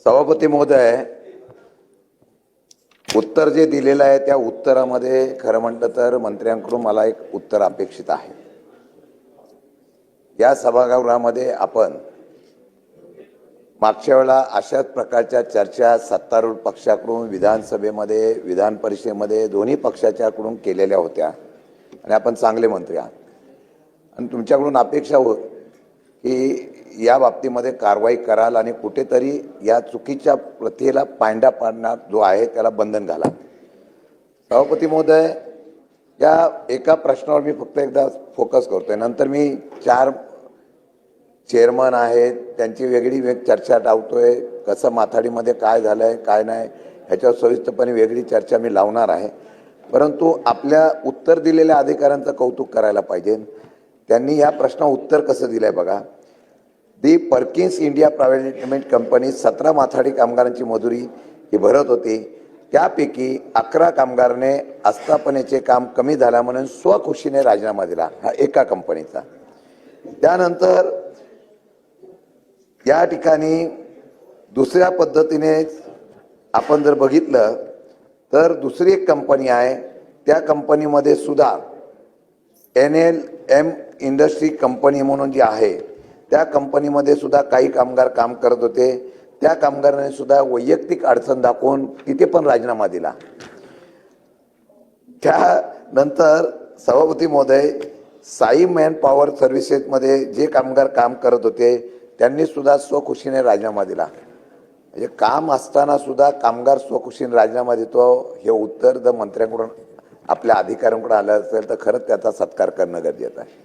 सभापती महोदय उत्तर जे दिलेलं आहे त्या उत्तरामध्ये खरं म्हटलं तर मंत्र्यांकडून मला एक उत्तर अपेक्षित आहे. या सभागृहामध्ये आपण मागच्या वेळा अशाच प्रकारच्या चर्चा सत्तारूढ पक्षाकडून विधानसभेमध्ये विधान परिषदेमध्ये दोन्ही पक्षाच्याकडून केलेल्या होत्या. आणि आपण चांगले मंत्री आहात. आणि तुमच्याकडून अपेक्षा हो की या बाबतीमध्ये कारवाई कराल आणि कुठेतरी या चुकीच्या प्रथेला पांडा पाडणार जो आहे त्याला बंधन घाला सभापती महोदय या एका प्रश्नावर मी फक्त एकदा फोकस करतोय. नंतर मी चार चेअरमन आहेत त्यांची वेगळी वेग चर्चा लावतोय कसं माथाडीमध्ये काय झालंय काय नाही ह्याच्यावर सविस्तरपणे वेगळी चर्चा मी लावणार आहे. परंतु आपल्या उत्तर दिलेल्या अधिकाऱ्यांचं कौतुक करायला पाहिजे. त्यांनी या प्रश्न उत्तर कसं दिलंय बघा. The Perkins India private limited company सतरा माथाडी कामगारांची मजुरी ही भरत होती. त्यापैकी अकरा कामगाराने आस्थापनेचे काम कमी झाल्या म्हणून स्वखुशीने राजीनामा दिला हा एका कंपनीचा. त्यानंतर या ठिकाणी दुसऱ्या पद्धतीने आपण जर बघितलं तर दुसरी एक कंपनी आहे त्या कंपनीमध्ये सुद्धा N L M industry company म्हणून जी आहे त्या कंपनीमध्ये सुद्धा काही कामगार काम करत होते. त्या कामगारांनी सुद्धा वैयक्तिक अडचण दाखवून तिथे पण राजीनामा दिला. त्यानंतर सभापती महोदय साई मॅन पॉवर सर्व्हिसेसमध्ये जे कामगार काम करत होते त्यांनी सुद्धा स्वखुशीने राजीनामा दिला. म्हणजे काम असताना सुद्धा कामगार स्वखुशीने राजीनामा देतो हे उत्तर जर मंत्र्यांकडून आपल्या अधिकाऱ्यांकडून आलं असेल तर खरंच त्याचा सत्कार करणं गरजेचं आहे.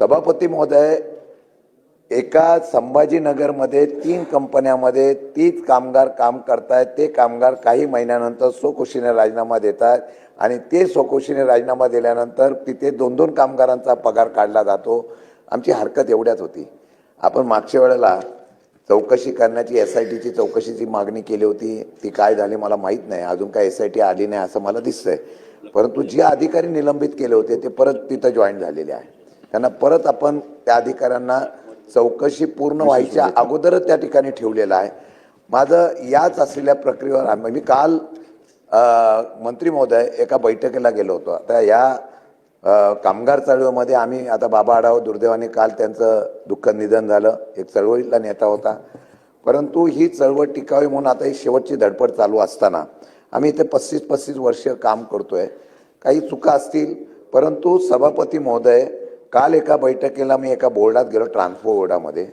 सभापती महोदय एका संभाजीनगरमध्ये तीन कंपन्यामध्ये तीच कामगार काम करतायत. ते कामगार काही महिन्यानंतर स्वखुशीने राजीनामा देतात आणि ते स्वखुशीने राजीनामा दिल्यानंतर तिथे दोन दोन कामगारांचा पगार काढला जातो. आमची हरकत एवढ्याच होती. आपण मागच्या वेळेला चौकशी करण्याची एस आय टीची चौकशीची मागणी केली होती. ती काय झाली मला माहीत नाही. अजून काय एस आय टी आली नाही असं मला दिसतंय. परंतु जे अधिकारी निलंबित केले होते ते परत तिथं जॉईन झालेले आहे. त्यांना परत आपण त्या अधिकाऱ्यांना चौकशी पूर्ण व्हायच्या अगोदरच त्या ठिकाणी ठेवलेलं आहे. माझं याच असलेल्या प्रक्रियेवर आम्ही मी काल मंत्री महोदय एका बैठकीला गेलो होतो. आता या कामगार चळवळीमध्ये आम्ही आता बाबा आढाव दुर्दैवाने काल त्यांचं दुःखद निधन झालं. एक चळवळीतला नेता होता. परंतु ही चळवळ टिकावी म्हणून आता ही शेवटची धडपड चालू असताना आम्ही इथे पस्तीस पस्तीस वर्ष काम करतोय. काही चुका असतील परंतु सभापती महोदय काल एका बैठकीला मी एका बोर्डात गेलो ट्रान्सफो बोर्डामध्ये.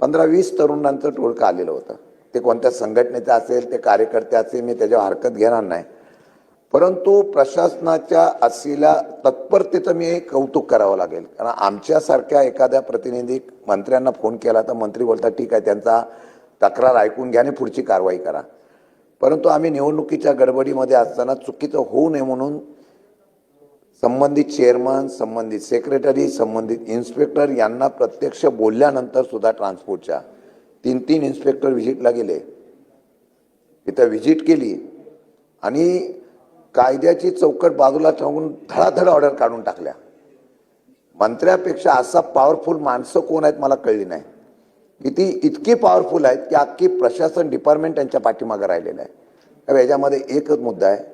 पंधरा वीस तरुणांचं टोळकं आलेलं होतं. ते कोणत्या संघटनेचं असेल ते कार्यकर्ते असेल मी त्याच्यावर हरकत घेणार नाही. परंतु प्रशासनाच्या असलेल्या तत्परतेचं मी कौतुक करावं लागेल. कारण आमच्यासारख्या एखाद्या प्रतिनिधी मंत्र्यांना फोन केला तर मंत्री बोलतात ठीक आहे त्यांचा तक्रार ऐकून घ्या आणि पुढची कारवाई करा. परंतु आम्ही निवडणुकीच्या गडबडीमध्ये असताना चुकीचं होऊ नये म्हणून संबंधित चेअरमन संबंधित सेक्रेटरी संबंधित इन्स्पेक्टर यांना प्रत्यक्ष बोलल्यानंतर सुद्धा ट्रान्सपोर्टच्या तीन तीन इन्स्पेक्टर व्हिजिटला गेले. तिथं व्हिजिट केली आणि कायद्याची चौकट बाजूला ठेवून धडाधड ऑर्डर काढून टाकल्या. मंत्र्यापेक्षा असा पॉवरफुल माणसं कोण आहेत मला कळली नाही. की ती इतकी पॉवरफुल आहेत की अख्खी प्रशासन डिपार्टमेंट त्यांच्या पाठीमागं राहिलेलं आहे. तर याच्यामध्ये एकच मुद्दा आहे.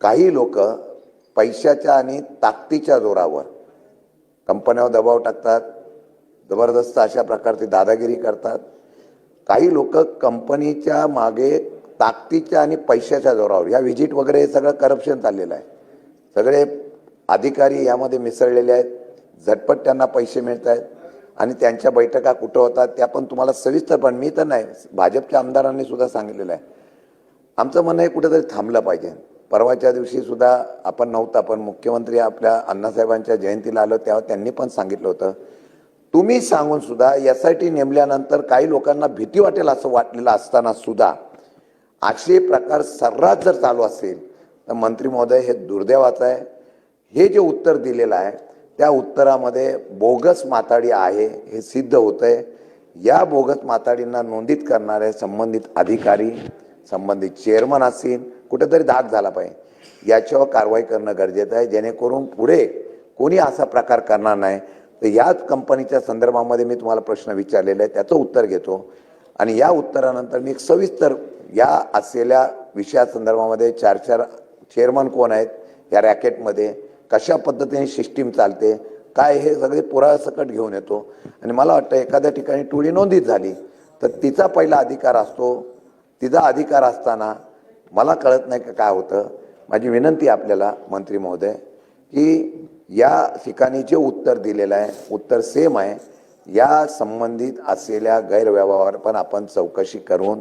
काही लोक पैशाच्या आणि ताकदीच्या जोरावर. कंपन्यावर दबाव टाकतात जबरदस्त अशा प्रकारची दादागिरी करतात. काही लोक कंपनीच्या मागे ताकदीच्या आणि पैशाच्या जोरावर. या व्हिजिट वगैरे हे सगळं करप्शन चाललेलं आहे. सगळे अधिकारी यामध्ये मिसळलेले आहेत. झटपट त्यांना पैसे मिळत आहेत आणि त्यांच्या बैठका कुठं होतात त्या पण तुम्हाला सविस्तर पण मी तर नाही भाजपच्या आमदारांनी सुद्धा सांगितलेलं आहे. आमचं म्हणणं हे कुठेतरी थांबलं पाहिजे. परवाच्या दिवशी सुद्धा आपण नव्हता पण मुख्यमंत्री आपल्या अण्णासाहेबांच्या जयंतीला आलो तेव्हा त्यांनी पण सांगितलं होतं. तुम्ही सांगून सुद्धा एस आय टी नेमल्यानंतर काही लोकांना भीती वाटेल असं वाटलेलं असताना सुद्धा असे प्रकार सर्रास जर चालू असेल तर मंत्री महोदय हे दुर्दैवाचं आहे. हे जे उत्तर दिलेलं आहे त्या उत्तरामध्ये बोगस माताडी आहे हे सिद्ध होतंय. या बोगस माताडींना नोंदीत करणारे संबंधित अधिकारी संबंधित चेअरमन असतील कुठेतरी धाक झाला पाहिजे. याच्यावर कारवाई करणं गरजेचं आहे. जेणेकरून पुढे कोणी असा प्रकार करणार नाही. तर याच कंपनीच्या संदर्भामध्ये मी तुम्हाला प्रश्न विचारलेला आहे. त्याचं उत्तर घेतो. आणि या उत्तरानंतर मी एक सविस्तर या असलेल्या विषयासंदर्भामध्ये चार चार चेअरमन कोण आहेत? या रॅकेटमध्ये कशा पद्धतीने सिस्टीम चालते? काय हे सगळे पुरासकट घेऊन येतो. आणि मला वाटतं एखाद्या ठिकाणी टोळी नोंदीत झाली तर तिचा पहिला अधिकार असतो. तिचा अधिकार असताना मला कळत नाही का काय होतं. माझी विनंती आपल्याला मंत्री महोदय की या ठिकाणी जे उत्तर दिलेलं आहे उत्तर सेम आहे. या संबंधित असलेल्या गैरव्यवहार पण आपण चौकशी करून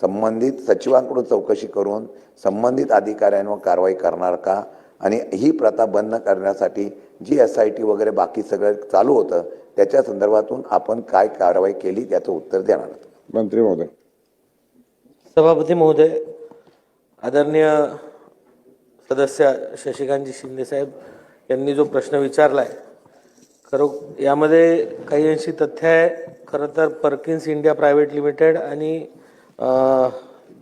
संबंधित सचिवांकडून चौकशी करून संबंधित अधिकाऱ्यांवर कारवाई करणार का? आणि ही प्रथा बंद करण्यासाठी जी एस आय टी वगैरे बाकी सगळं चालू होतं त्याच्या संदर्भातून आपण काय कारवाई केली त्याचं उत्तर देणार. मंत्री महोदय. सभापती महोदय आदरणीय सदस्य शशिकांतजी शिंदे साहेब यांनी जो प्रश्न विचारला आहे खरो यामध्ये काही अंशी तथ्य आहे. खरं तर पर्किन्स इंडिया प्रायव्हेट लिमिटेड आणि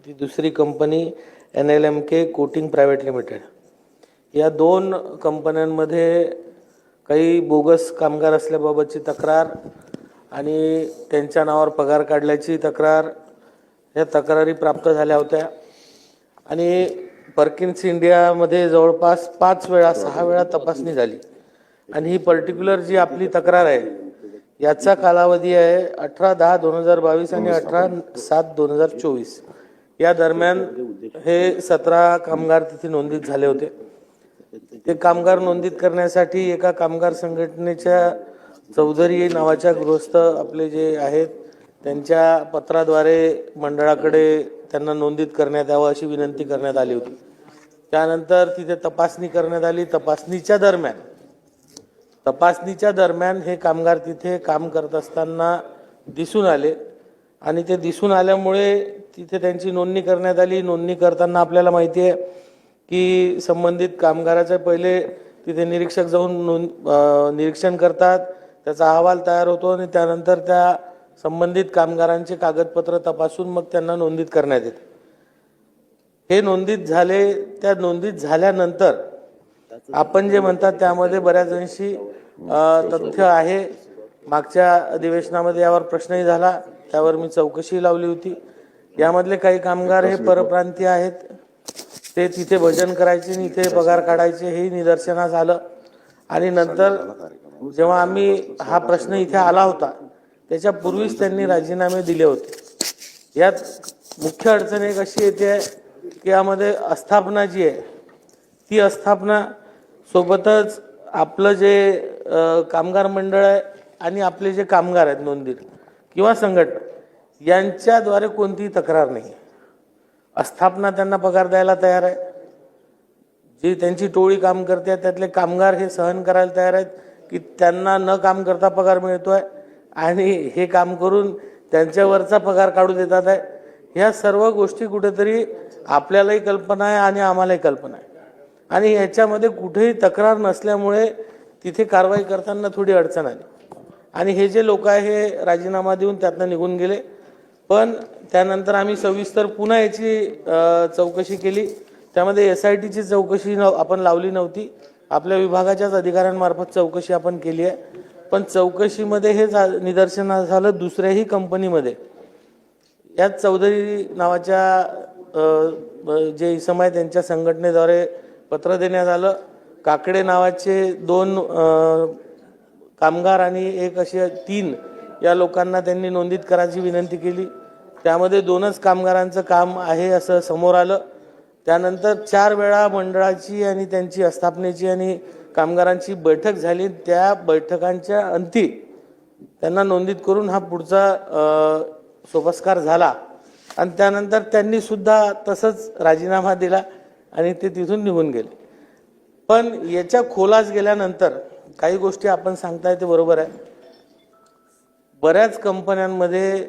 ती दुसरी company N L M K coating private limited या दोन कंपन्यांमध्ये काही बोगस कामगार असल्याबाबतची तक्रार आणि त्यांच्या नावावर पगार काढल्याची तक्रार या तक्रारी प्राप्त झाल्या होत्या. आणि पर्किन्स इंडियामध्ये जवळपास पाच वेळा सहा वेळा तपासणी झाली. आणि ही पर्टिक्युलर जी आपली तक्रार आहे याचा कालावधी आहे अठरा दहा दोन हजार बावीस आणि अठरा सात दोन हजार चोवीस. या दरम्यान हे सतरा कामगार तिथे नोंदीत झाले होते. ते कामगार नोंदीत करण्यासाठी एका कामगार संघटनेच्या चौधरी नावाच्या गृहस्थ आपले जे आहेत त्यांच्या पत्राद्वारे मंडळाकडे त्यांना नोंदीत करण्यात यावं अशी विनंती करण्यात आली होती. त्यानंतर तिथे तपासणी करण्यात आली. तपासणीच्या दरम्यान तपासणीच्या दरम्यान हे कामगार तिथे काम करत असताना दिसून आले आणि ते दिसून आल्यामुळे तिथे त्यांची नोंदणी करण्यात आली. नोंदणी करताना आपल्याला माहिती आहे की संबंधित कामगाराचे पहिले तिथे निरीक्षक जाऊन नोंद निरीक्षण करतात. त्याचा अहवाल तयार होतो आणि त्यानंतर त्या संबंधित कामगारांचे कागदपत्र तपासून मग त्यांना नोंदीत करण्यात येते. हे नोंदीत झाले त्या नोंदीत झाल्यानंतर आपण जे म्हणतात त्यामध्ये बऱ्याच अंशी तथ्य आहे. मागच्या अधिवेशनामध्ये यावर प्रश्नही झाला त्यावर मी चौकशी लावली होती. यामधले काही कामगार हे परप्रांतीय आहेत. ते तिथे भजन करायचे आणि इथे पगार काढायचे हे निदर्शनास आलं. आणि नंतर जेव्हा आम्ही हा प्रश्न इथे आला होता त्याच्यापूर्वीच त्यांनी राजीनामे दिले होते. यात मुख्य अडचण एक अशी येते की यामध्ये आस्थापना जी आहे ती आस्थापना सोबतच आपलं जे कामगार मंडळ आहे आणि आपले जे कामगार आहेत नोंदीत किंवा संघटना यांच्याद्वारे कोणतीही तक्रार नाही. आस्थापना त्यांना पगार द्यायला तयार आहे. जी त्यांची टोळी काम करते त्यातले कामगार हे सहन करायला तयार आहेत की त्यांना न काम करता पगार मिळतो आहे आणि हे काम करून त्यांच्यावरचा पगार काढू देतात आहे. ह्या सर्व गोष्टी कुठेतरी आपल्यालाही कल्पना आहे आणि आम्हालाही कल्पना आहे. आणि ह्याच्यामध्ये कुठेही तक्रार नसल्यामुळे तिथे कारवाई करताना थोडी अडचण आली. आणि हे जे लोक आहे हे राजीनामा देऊन त्यातनं निघून गेले. पण त्यानंतर आम्ही सविस्तर पुन्हा याची चौकशी केली. त्यामध्ये एस आय टीची चौकशी न आपण लावली नव्हती. आपल्या विभागाच्याच अधिकाऱ्यांमार्फत चौकशी आपण केली आहे. पण चौकशीमध्ये हे झा- निदर्शनास झालं दुसऱ्याही कंपनीमध्ये. यात चौधरी नावाच्या जे इसम आहे त्यांच्या संघटनेद्वारे पत्र देण्यात आलं. काकडे नावाचे दोन कामगार आणि एक असे तीन या लोकांना त्यांनी नोंदीत करायची विनंती केली. त्यामध्ये दोनच कामगारांचं काम आहे असं समोर आलं. त्यानंतर चार वेळा मंडळाची आणि त्यांची आस्थापनेची आणि कामगारांची बैठक झाली. त्या बैठकांच्या अंती त्यांना नोंदीत करून हा पुढचा सोपस्कार झाला. आणि त्यानंतर त्यांनी सुद्धा तसंच राजीनामा दिला आणि ते तिथून निघून गेले. पण याच्या खोलास गेल्यानंतर काही गोष्टी आपण सांगताय ते बरोबर आहे. बऱ्याच कंपन्यांमध्ये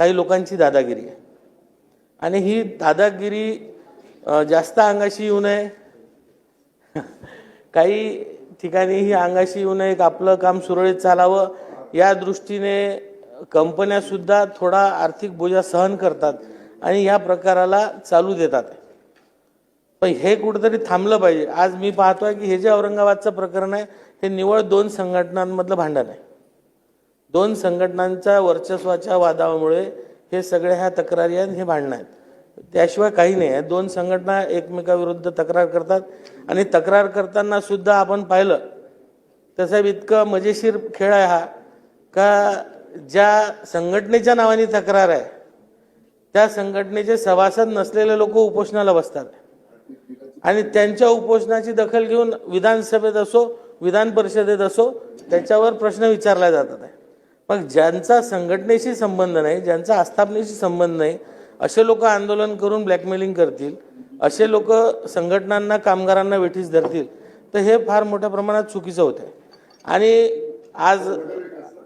काही लोकांची दादागिरी आहे. आणि ही दादागिरी जास्त अंगाशी येऊ नये. काही ठिकाणी ही अंगाशी येऊ नये एक आपलं काम सुरळीत चालावं या दृष्टीने कंपन्यासुद्धा थोडा आर्थिक बोजा सहन करतात आणि या प्रकाराला चालू देतात. पण हे कुठंतरी थांबलं पाहिजे. आज मी पाहतोय की हे जे औरंगाबादचं प्रकरण आहे हे निवळ दोन संघटनांमधलं भांडण आहे. दोन संघटनांच्या वर्चस्वाच्या वादामुळे हे सगळ्या ह्या तक्रारी आहेत हे भांडणं आहेत. त्याशिवाय काही नाही. आहे दोन संघटना एकमेकाविरुद्ध तक्रार करतात आणि तक्रार करताना सुद्धा आपण पाहिलं तसं इतकं मजेशीर खेळ आहे हा. का ज्या संघटनेच्या नावाने तक्रार आहे त्या संघटनेचे सभासद नसलेले लोक उपोषणाला बसतात. आणि त्यांच्या उपोषणाची दखल घेऊन विधानसभेत असो विधान परिषदेत असो त्याच्यावर प्रश्न विचारला जातात. आहे मग ज्यांचा संघटनेशी संबंध नाही ज्यांचा आस्थापनेशी संबंध नाही असे लोक आंदोलन करून ब्लॅकमेलिंग करतील असे लोक संघटनांना कामगारांना वेठीस धरतील तर हे फार मोठ्या प्रमाणात चुकीचं होत आहे आणि आज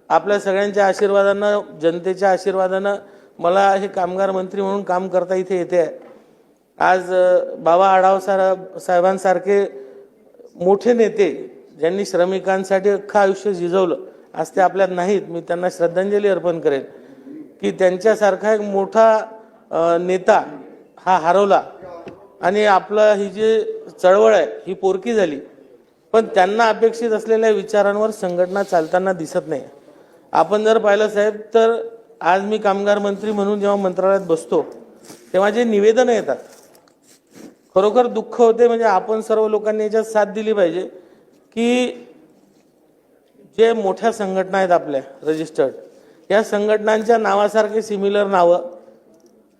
आपल्या सगळ्यांच्या आशीर्वादानं जनतेच्या आशीर्वादानं मला हे कामगार मंत्री म्हणून काम करता इथे येते आहे. आज बाबा आढाव साहेब साहेबांसारखे मोठे नेते ज्यांनी श्रमिकांसाठी अख्खं आयुष्य झिजवलं आज ते आपल्यात नाहीत. मी त्यांना श्रद्धांजली अर्पण करेन की त्यांच्यासारखा एक मोठा नेता हा हरवला. आणि आपलं ही जी चळवळ आहे ही पोरकी झाली. पण त्यांना अपेक्षित असलेल्या विचारांवर संघटना चालताना दिसत नाही. आपण जर पाहिलं साहेब तर आज मी कामगार मंत्री म्हणून जेव्हा मंत्रालयात बसतो तेव्हा जे निवेदनं येतात खरोखर दुःख होते. म्हणजे आपण सर्व लोकांनी याच्यात साथ दिली पाहिजे की जे मोठ्या संघटना आहेत आपल्या रजिस्टर्ड या संघटनांच्या नावासारखे सिमिलर नावं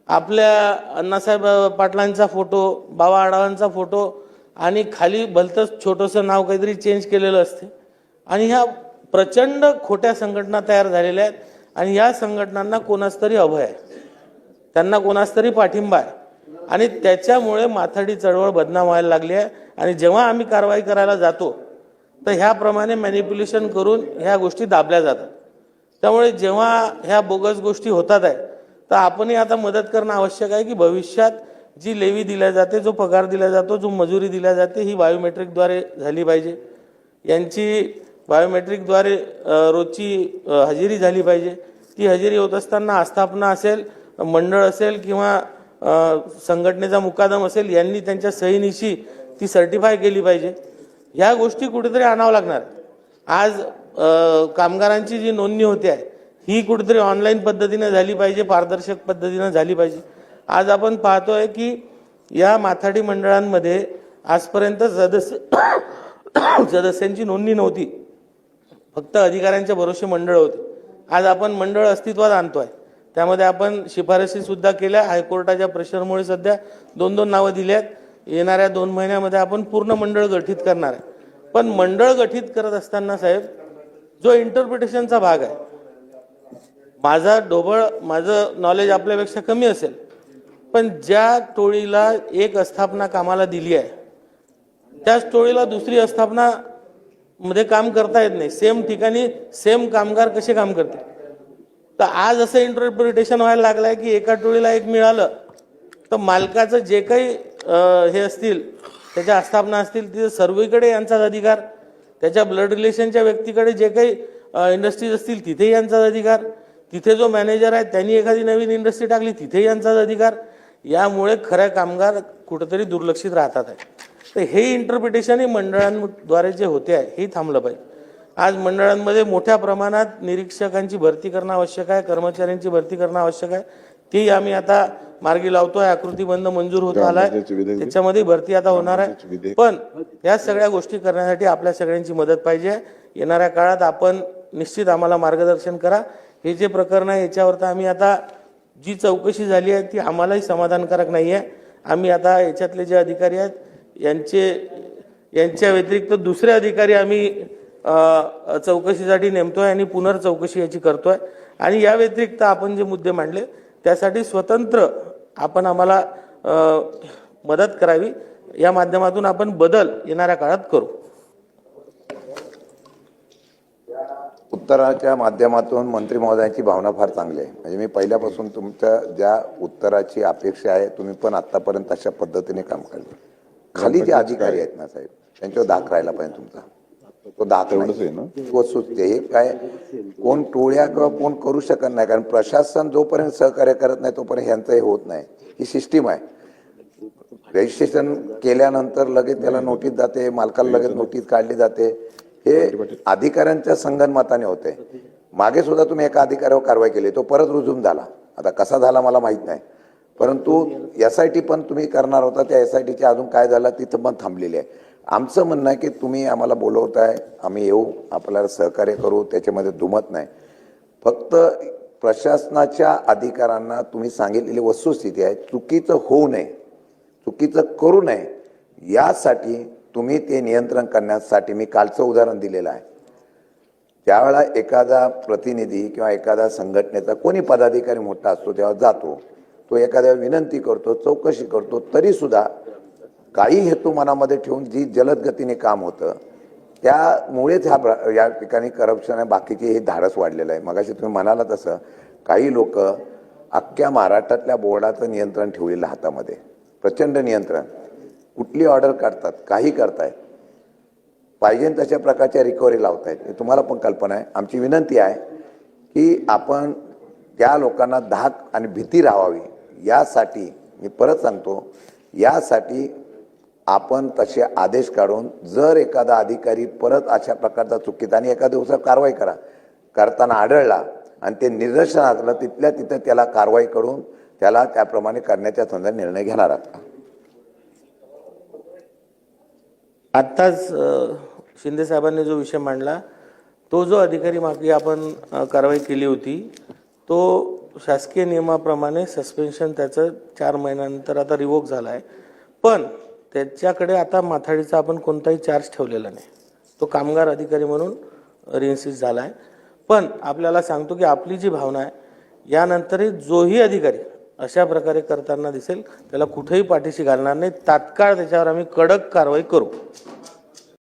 आपल्या अण्णासाहेब पाटलांचा फोटो बाबा आढावांचा फोटो आणि खाली भलतंच छोटंसं नाव काहीतरी चेंज केलेलं असते. आणि ह्या प्रचंड खोट्या संघटना तयार झालेल्या आहेत आणि या संघटनांना कोणास तरी अभय आहे. त्यांना कोणास तरी पाठिंबा आहे. आणि त्याच्यामुळे माथाडी चळवळ बदनाम व्हायला लागली आहे. आणि जेव्हा आम्ही कारवाई करायला जातो तर ह्याप्रमाणे मॅनिप्युलेशन करून ह्या गोष्टी दाबल्या जातात. त्यामुळे जेव्हा ह्या बोगस गोष्टी होतात आहे तर आपणही आता मदत करणं आवश्यक आहे की भविष्यात जी लेवी दिल्या जाते जो पगार दिला जातो जो मजुरी दिल्या जाते ही बायोमेट्रिकद्वारे झाली पाहिजे. यांची बायोमेट्रिकद्वारे रोजची हजेरी झाली पाहिजे. ती हजेरी होत असताना आस्थापना असेल मंडळ असेल किंवा संघटनेचा मुकादम असेल यांनी त्यांच्या सहीनिशी ती सर्टिफाय केली पाहिजे. ह्या गोष्टी कुठेतरी आणावं लागणार. आज कामगारांची जी नोंदणी होते आहे ही कुठेतरी ऑनलाईन पद्धतीने झाली पाहिजे पारदर्शक पद्धतीने झाली पाहिजे. आज आपण पाहतोय की या माथाडी मंडळांमध्ये आजपर्यंत सदस्य सदस्यांची नोंदणी नव्हती. फक्त अधिकाऱ्यांच्या भरोसे मंडळ होते. आज आपण मंडळ अस्तित्वात आणतोय. त्यामध्ये आपण शिफारसी सुद्धा केल्या. हायकोर्टाच्या प्रेशरमुळे सध्या दोन दोन नावं दिल्यात. येणाऱ्या दोन महिन्यामध्ये आपण पूर्ण मंडळ गठीत करणार आहे. पण मंडळ गठीत करत असताना साहेब जो इंटरप्रिटेशनचा भाग आहे माझा ढोबळ माझं नॉलेज आपल्यापेक्षा कमी असेल. पण ज्या टोळीला एक आस्थापना कामाला दिली आहे त्याच टोळीला दुसरी आस्थापना मध्ये काम करता येत नाही. सेम ठिकाणी सेम कामगार कसे काम करते तर आज असं इंटरप्रिटेशन व्हायला लागलं आहे की एका टोळीला एक मिळालं तर मालकाचं जे काही हे असतील त्याच्या आस्थापना असतील तिथे सर्वीकडे यांचाच अधिकार त्याच्या ब्लड रिलेशनच्या व्यक्तीकडे जे काही इंडस्ट्रीज असतील तिथेही यांचाच अधिकार. तिथे जो मॅनेजर आहे त्यांनी एखादी नवीन इंडस्ट्री टाकली तिथेही यांचाच अधिकार. यामुळे खऱ्या कामगार कुठेतरी दुर्लक्षित राहतात. आहे तर हे इंटरप्रिटेशन हे मंडळांद्वारे जे होते आहे हे थांबलं पाहिजे. आज मंडळांमध्ये मोठ्या प्रमाणात निरीक्षकांची भरती करणं आवश्यक आहे कर्मचाऱ्यांची भरती करणं आवश्यक आहे. ती आम्ही आता मार्गी लावतोय आकृतीबंध मंजूर होत आलाय. त्याच्यामध्ये भरती आता होणार आहे. पण या सगळ्या गोष्टी करण्यासाठी आपल्या सगळ्यांची मदत पाहिजे. येणाऱ्या काळात आपण निश्चित आम्हाला मार्गदर्शन करा. हे जे प्रकरण आहे याच्यावर तर आम्ही आता जी चौकशी झाली आहे ती आम्हालाही समाधानकारक नाही आहे. आम्ही आता याच्यातले जे अधिकारी आहेत यांचे यांच्या व्यतिरिक्त दुसरे अधिकारी आम्ही चौकशीसाठी चौकशीसाठी नेमतोय आणि पुनर्चौकशी याची करतोय. आणि या व्यतिरिक्त आपण जे मुद्दे मांडले त्यासाठी स्वतंत्र आपण आम्हाला मदत करावी. या माध्यमातून आपण बदल येणाऱ्या काळात करू. उत्तराच्या माध्यमातून मंत्री महोदयांची भावना फार चांगली आहे. म्हणजे मी पहिल्यापासून तुमच्या ज्या उत्तराची अपेक्षा आहे तुम्ही पण आतापर्यंत अशा पद्धतीने काम केलं खाली जे अधिकारी आहेत ना साहेब त्यांच्यावर दाख राहिला पाहिजे तुमचा. तो दाख नाही. तो सुचते हे काय? कोण टोळ्या किंवा कोण करू शकत नाही कारण प्रशासन जोपर्यंत सहकार्य करत नाही तोपर्यंत ह्यांचं हे होत नाही. ही सिस्टीम आहे. रजिस्ट्रेशन केल्यानंतर लगेच त्याला नोटीस जाते मालकाला लगेच नोटीस काढली जाते. हे अधिकाऱ्यांच्या संगनमताने होते. मागे सुद्धा तुम्ही एका अधिकाऱ्यावर कारवाई केली तो परत रुजूम झाला. आता कसा झाला मला माहीत नाही. परंतु एस आय टी पण तुम्ही करणार होता त्या एस आय टीचे अजून काय झालं तिथं पण थांबलेली आहे. आमचं म्हणणं आहे की तुम्ही आम्हाला बोलवताय आम्ही येऊ आपल्याला सहकार्य करू त्याच्यामध्ये दुमत नाही. फक्त प्रशासनाच्या अधिकाऱ्यांना तुम्ही सांगितलेली वस्तुस्थिती आहे चुकीचं होऊ नये चुकीचं करू नये यासाठी तुम्ही ते नियंत्रण करण्यासाठी मी कालचं उदाहरण दिलेलं आहे. त्यावेळा एखादा प्रतिनिधी किंवा एखादा संघटनेचा कोणी पदाधिकारी मोठा असतो तेव्हा जातो तो एखाद्या विनंती करतो चौकशी करतो तरीसुद्धा काही हेतू मनामध्ये ठेवून जी जलद गतीने काम होतं त्यामुळेच ह्या प्र- या ठिकाणी करप्शन आहे बाकीचे हे धाडस वाढलेलं आहे. मगाशी तुम्ही म्हणाला तसं काही लोक अख्ख्या महाराष्ट्रातल्या बोर्डाचं नियंत्रण ठेवलेलं हातामध्ये. प्रचंड नियंत्रण. कुठली ऑर्डर काढतात काही करतायत पाहिजे तशा प्रकारच्या रिकव्हरी लावतायत. हे तुम्हाला पण कल्पना आहे. आमची विनंती आहे की आपण त्या लोकांना धाक आणि भीती राहावी. यासाठी मी परत सांगतो यासाठी आपण तसे आदेश काढून जर एखादा अधिकारी परत अशा प्रकारचा चुकीत आणि एका दिवसात कारवाई करा करताना आढळला आणि ते निदर्शन असलं तिथल्या तिथं त्याला कारवाई करून त्याला त्याप्रमाणे करण्याच्या संदर्भात निर्णय घेणार आहात. आत्ताच शिंदेसाहेबांनी शिंदे साहेबांनी जो विषय मांडला तो जो अधिकारी मागे आपण कारवाई केली होती तो शासकीय नियमाप्रमाणे सस्पेन्शन त्याचं चार महिन्यानंतर आता रिवोक झाला आहे पण त्याच्याकडे आता माथाडीचा आपण कोणताही चार्ज ठेवलेला नाही. तो कामगार अधिकारी म्हणून रिन्सिस झाला आहे पण आपल्याला सांगतो की आपली जी भावना आहे यानंतरही जोही अधिकारी अशा प्रकारे करताना दिसेल. त्याला कुठेही पाठीशी घालणार नाही. तात्काळ त्याच्यावर आम्ही कडक कारवाई करू.